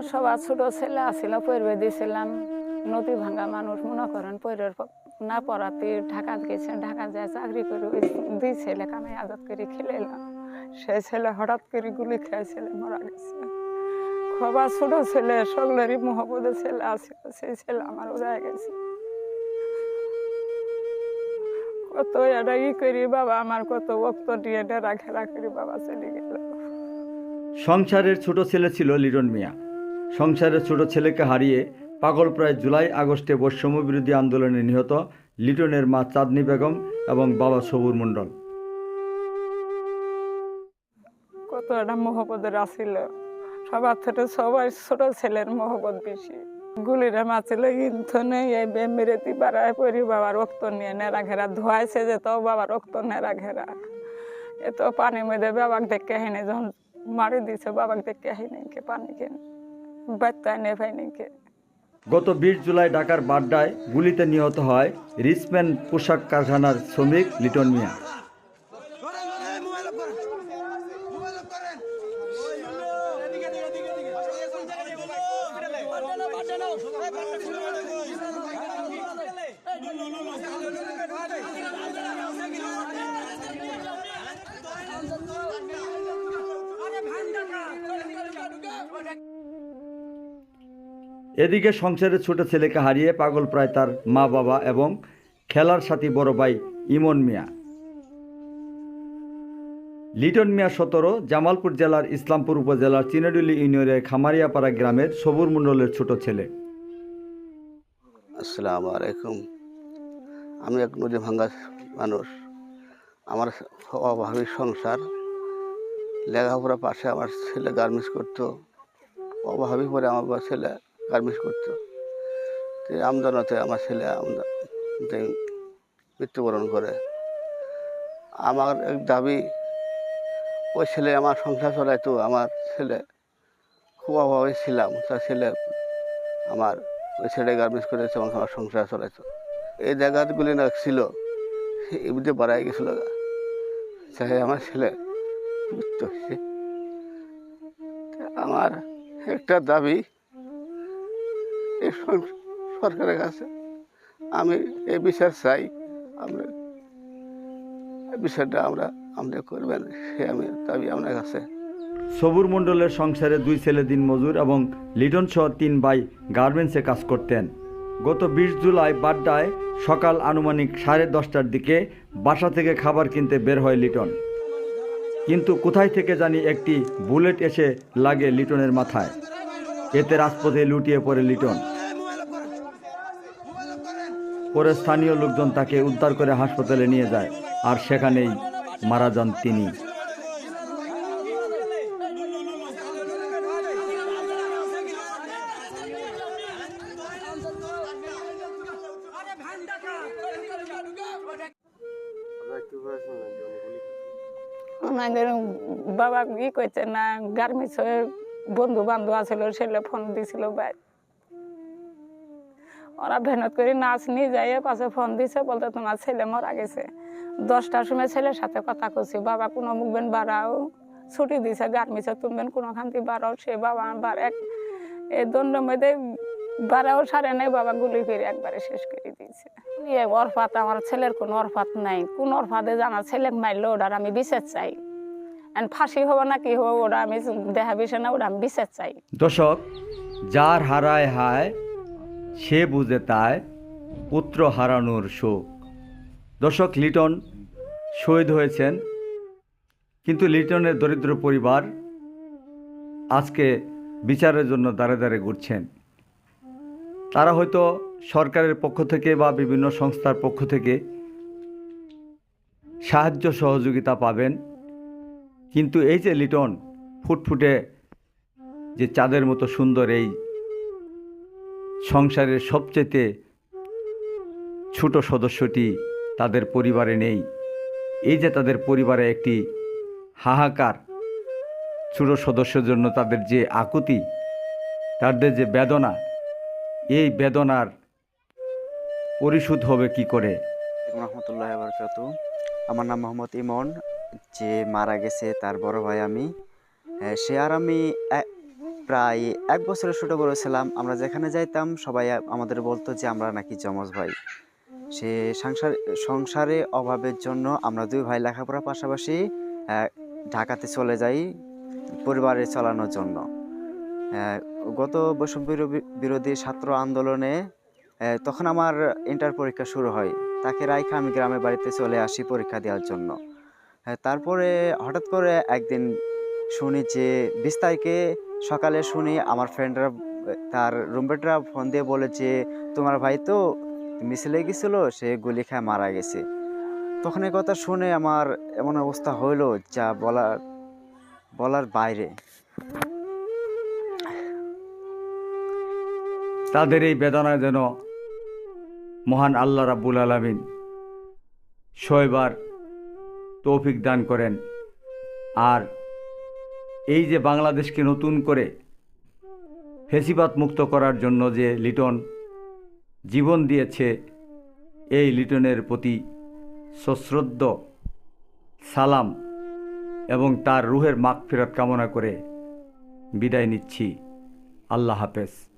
আমার সবার ছোট ছেলে আসিল পড়বে দিয়েছিলাম নদী ভাঙা মানুষ মনে করেন পরের না পড়াতে ঢাকা গেছে, ঢাকা যায় চাকরি করে ওই দুই ছেলে কামাই আজাদ করে খেলে এলাম। সেই ছেলে হঠাৎ করে গুলি খেয়ে, ছেলে মারা গেছে। সবার ছোট ছেলে, সকলেরই মহব্বতের ছেলে আছে, সেই ছেলে আমার উড়ে গেছে। কত এটা ই করি বাবা, আমার কত বক্ত দিয়ে ডেরা খেলা করি বাবা, চলে গেল। সংসারের ছোট ছেলে ছিল লিটন মিয়া। সংসারের ছোট ছেলেকে হারিয়ে পাগল প্রায় জুলাই আগস্টে বৈষম্য বিরোধী আন্দোলনে নিহত লিটনের মা চাঁদনি বেগম এবং বাবা সবুর মণ্ডল। কত একটা মহব্বতের আসিল সবার থেকে সবাই ছোট ছেলের মহব্বত বেশি। গুলিরা মাছিল ইন্ধনে এই মেরে দি বাড়ায় পরি বাবার রক্ত নিয়ে নেড়া ঘেরা ধোয়াইছে যে তো বাবার রক্ত নেড়া ঘেরা এত পানির মধ্যে বাবাকে দেখে হেনে যখন মারি দিছে, বাবাকে দেখে হেনে পানি কেন বাচ্চা নে পাইনি গত বিশ জুলাই ঢাকার বাড্ডায় গুলিতে নিহত হয় রিসম্যান পোশাক কারখানার শ্রমিক লিটন মিয়া এদিকে সংসারের ছোট ছেলেকে হারিয়ে পাগল প্রায় তার মা বাবা এবং খেলার সাথী বড় ভাই ইমন মিয়া। লিটন মিয়া সতেরো, জামালপুর জেলার ইসলামপুর উপজেলার চিনাডুলি ইউনিয়নের খামারিয়াপাড়া গ্রামের সবুর মণ্ডলের ছোট ছেলে। আসসালামু আলাইকুম। আমি এক নদী ভাঙ্গা মানুষ। আমার অভাবী সংসার। লেখাপড়া পাশে আমার ছেলে গার্মেন্টস করতো। অভাবী পরে আমার ছেলে গার্মেন্টস করতো। তো এই আমার ছেলে আমদা- মৃত্যুবরণ করে। আমার এক দাবি, ওই ছেলে আমার সংসার চলাইতো, আমার ছেলে খুব অভাবে ছিলাম, তার ছেলে আমার ওই ছেলে গার্মেন্টস করেছে, আমার আমার সংসার চলাইতো। এই জায়গাগুলি না ছিল এমনিতে বাড়াই গেছিল। চাই আমার ছেলে মৃত্যু হয়েছে। আমার একটা দাবি সরকারের কাছে আমি এই বিচার চাই, আমরা বিচারটা আমরা আমরা করবেন, সে আমি দাবি আপনার কাছে। সবুর মণ্ডলের সংসারে দুই ছেলে দিন মজুর এবং লিটন সহ তিন ভাই গার্মেন্টসে কাজ করতেন। গত বিশ জুলাই বাড্ডায় সকাল আনুমানিক সাড়ে দশটার দিকে বাসা থেকে খাবার কিনতে বের হয় লিটন। কিন্তু কোথায় থেকে জানি একটি বুলেট এসে লাগে লিটনের মাথায়। এতে রাজপথে লুটিয়ে পড়ে লিটন। পরে স্থানীয় লোকজন তাকে উদ্ধার করে হাসপাতালে নিয়ে যায়, আর সেখানেই মারা যান তিনি। আমাদের বাবা ই করছে না গার্মেন্টস বন্ধু বান্ধব ছেলে ফোন দিছিল ভাই ওরা ভেনত করে নাচ নিয়ে যাইয়ে পাশে ফোন দিছে, বলতে তোমার ছেলে মারা গেছে। দশটার সময় ছেলের সাথে কথা কছি বাবা কোনো মুখবেন বাড়াও, ছুটি দিছে, গার্মেন্টসে তুমবেন কোনো খান্তি বাড়াও, সে বাবা বার এক এই দণ্ডের মধ্যে বাড়াও, সারে নাই, বাবা গুলি করে একবারে শেষ করে দিয়েছে। অরফাত, আমার ছেলের কোনো অরফাত নাই। কোন অরফাতে জানা ছেলে মারলো ওটার আমি বিচার চাই। ফাঁসি হব না কি হব, ওটা আমি দেখা বিষয় না, ওটা আমি বিচার চাই। দর্শক, যার হারায় হায় সে বুঝে তাই পুত্র হারানোর শোক। দর্শক, লিটন শহীদ হয়েছেন। কিন্তু লিটনের দরিদ্র পরিবার আজকে বিচারের জন্য দাঁড়ে দাঁড়ে ঘুরছেন। তারা হয়তো সরকারের পক্ষ থেকে বা বিভিন্ন সংস্থার পক্ষ থেকে সাহায্য সহযোগিতা পাবেন। কিন্তু এই যে লিটন ফুটফুটে যে চাঁদের মতো সুন্দর এই সংসারের সবচেয়ে ছোট সদস্যটি তাদের পরিবারে নেই। এই যে তাদের পরিবারে একটি হাহাকার ছোট সদস্যের জন্য তাদের যে আকুতি, তাদের যে বেদনা, এই বেদনার পরিশোধ হবে কি করে? রহমতুল্লাহ বরকাত আমার নাম মোহাম্মদ ইমন, যে মারা গেছে তার বড় ভাই আমি। সে আর আমি প্রায় এক বছরের ছোটো বড় ছিলাম। আমরা যেখানে যাইতাম, সবাই আমাদের বলতো যে আমরা নাকি যমজ ভাই। সে সংসার, সংসারে অভাবের জন্য আমরা দুই ভাই লেখাপড়ার পাশাপাশি ঢাকাতে চলে যাই পরিবারে চালানোর জন্য। গত বৈষম্য বিরো- বিরোধী ছাত্র আন্দোলনে তখন আমার ইন্টার পরীক্ষা শুরু হয়। তাকে রাইখা আমি গ্রামের বাড়িতে চলে আসি পরীক্ষা দেওয়ার জন্য। তারপরে হঠাৎ করে একদিন শুনি যে বিশ তারিখে সকালে শুনি আমার ফ্রেন্ডরা তার রুমমেটরা ফোন দিয়ে বলে যে, তোমার ভাই তো মিছিলে গেছিল, সে গুলি খায় মারা গেছে। তখন এই কথা শুনে আমার এমন অবস্থা হইল যা বলার বলার বাইরে। তাদের এই বেদনা যেন মহান আল্লাহ রাব্বুল আলামিন ছয়বার তৌফিক দান করেন। আর এই যে বাংলাদেশকে নতুন করে ফেসিবাদ মুক্ত করার জন্য যে লিটন জীবন দিয়েছে, এই লিটনের প্রতি সশ্রদ্ধ, সালাম এবং তার রুহের মাগ ফেরত কামনা করে বিদায় নিচ্ছি। আল্লাহ হাফেজ।